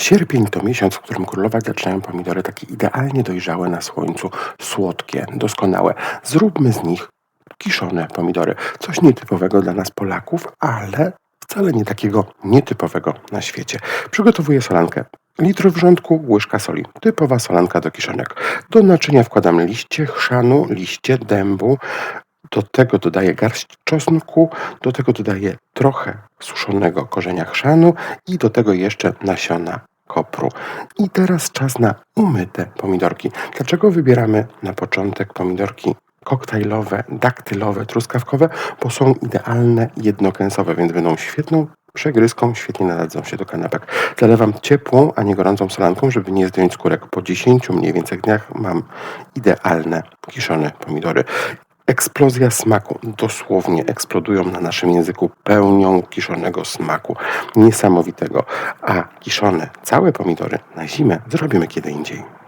Sierpień to miesiąc, w którym królować zaczynają pomidory takie idealnie dojrzałe na słońcu, słodkie, doskonałe. Zróbmy z nich kiszone pomidory. Coś nietypowego dla nas Polaków, ale wcale nie takiego nietypowego na świecie. Przygotowuję solankę. Litr wrzątku, łyżka soli. Typowa solanka do kiszonek. Do naczynia wkładam liście chrzanu, liście dębu. Do tego dodaję garść czosnku, do tego dodaję trochę suszonego korzenia chrzanu i do tego jeszcze nasiona kopru. I teraz czas na umyte pomidorki. Dlaczego wybieramy na początek pomidorki koktajlowe, daktylowe, truskawkowe? Bo są idealne, jednokęsowe, więc będą świetną przegryzką, świetnie nadadzą się do kanapek. Zalewam ciepłą, a nie gorącą solanką, żeby nie zdjąć skórek. Po 10 mniej więcej dniach mam idealne kiszone pomidory. Eksplozja smaku. Dosłownie eksplodują na naszym języku pełnią kiszonego smaku. Niesamowitego. A kiszone całe pomidory na zimę zrobimy kiedy indziej.